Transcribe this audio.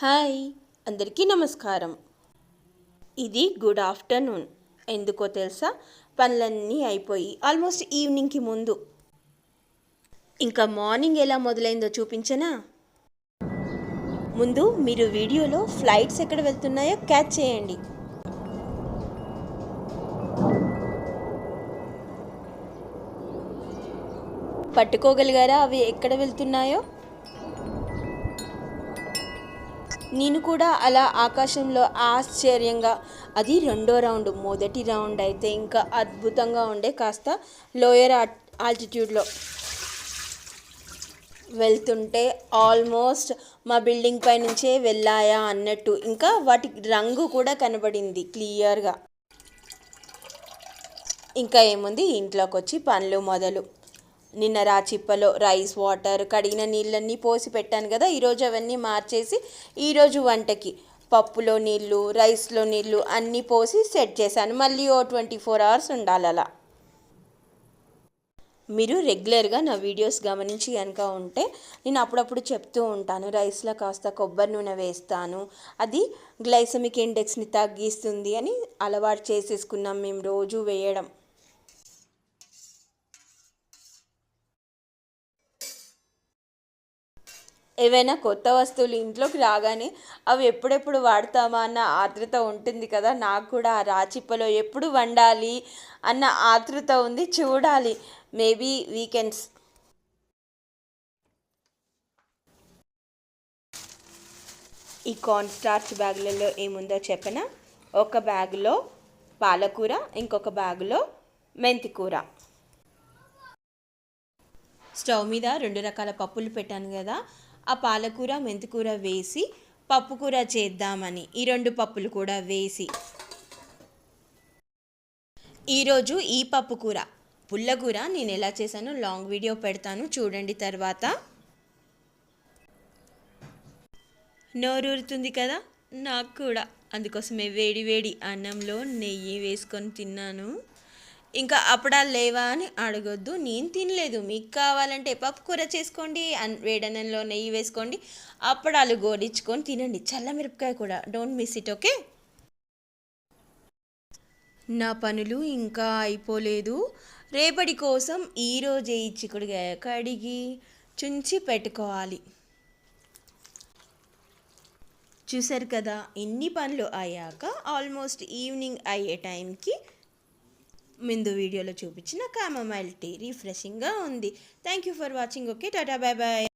Hi అందరికీ నమస్కారం. ఇది గుడ్ ఆఫ్టర్నూన్. ఎందుకో తెలుసా? పనులన్నీ అయిపోయి ఆల్మోస్ట్ ఈవినింగ్కి ముందు. ఇంకా మార్నింగ్ ఎలా మొదలైందో చూపించనా? ముందు మీరు వీడియోలో ఫ్లైట్స్ ఎక్కడ వెళ్తున్నాయో క్యాచ్ చేయండి. పట్టుకోగలిగారా? అవి ఎక్కడ వెళ్తున్నాయో? నేను కూడా అలా ఆకాశంలో ఆశ్చర్యంగా అది రెండో రౌండ్ మొదటి రౌండ్ అయితే ఇంకా అద్భుతంగా ఉండే కాస్త లోయర్ ఆల్టిట్యూడ్లో. వెళ్తుంటే ఆల్మోస్ట్ మా బిల్డింగ్ పై నుంచే వెళ్ళాయా అన్నట్టు ఇంకా వాటి రంగు కూడా కనబడింది క్లియర్గా. ఇంకా ఏముంది? ఇంట్లోకి వచ్చి పనులు మొదలు. నిన్న రాచిప్పలో రైస్ వాటర్ కడిగిన నీళ్ళన్నీ పోసి పెట్టాను కదా ఈరోజు అవన్నీ మార్చేసి ఈరోజు వంటకి పప్పులో నీళ్ళు రైస్లో నీళ్ళు అన్నీ పోసి సెట్ చేశాను. మళ్ళీ ఓ ట్వంటీ ఫోర్ అవర్స్ ఉండాలి అలా. మీరు రెగ్యులర్గా నా వీడియోస్ గమనించి కనుక ఉంటే నేను అప్పుడప్పుడు చెప్తూ ఉంటాను రైస్లో కాస్త కొబ్బరి నూనె వేస్తాను అది గ్లైసమిక్ ఇండెక్స్ని తగ్గిస్తుంది అని అలవాటు చేసేసుకున్నాం మేము రోజు వేయడం. ఏవైనా కొత్త వస్తువులు ఇంట్లోకి రాగానే అవి ఎప్పుడెప్పుడు వాడతామా అన్న ఆతృత ఉంటుంది కదా. నాకు కూడా ఆ రాచిప్పలో ఎప్పుడు వండాలి అన్న ఆతృత ఉంది. చూడాలి. Maybe weekends. ఈ కార్న్ స్టార్చ్ బ్యాగులలో ఏముందో చెప్పనా? ఒక బ్యాగులో పాలకూర ఇంకొక బ్యాగులో మెంతికూర స్టవ్ మీద రెండు రకాల పప్పులు పెట్టాను కదా. ఆ పాలకూర మెంతికూర వేసి పప్పుకూర చేద్దామని ఈ రెండు పప్పులు కూడా వేసి. ఈరోజు ఈ పప్పు కూర. పుల్లకూర నేను ఎలా చేశానో లాంగ్ వీడియో పెడతాను. చూడండి తర్వాత. నోరూరుతుంది కదా? నాకు కూడా. అందుకోసమే వేడి వేడి అన్నంలో నెయ్యి వేసుకొని తిన్నాను. ఇంకా అప్పడాలు లేవా అని అడగొద్దు. నేను తినలేదు. మీకు కావాలంటే పప్పు కూర చేసుకోండి వేడనంలో వేడన్నంలో నెయ్యి వేసుకోండి. అప్పడాలు గోడించుకొని తినండి. చల్లమిరపకాయ కూడా. డోంట్ మిస్ ఇట్ ఓకే నా పనులు ఇంకా అయిపోలేదు. రేపటి కోసం ఈరోజే ఈ చిక్కుడుగాయ కడిగి చుంచి పెట్టుకోవాలి. చూసారు కదా? ఇన్ని పనులు అయ్యాక ఆల్మోస్ట్ ఈవినింగ్ అయ్యే టైంకి ముందు వీడియోలో చూపించిన కామమైల్ టీ రిఫ్రెషింగ్గా ఉంది. Thank you for watching okay tata bye bye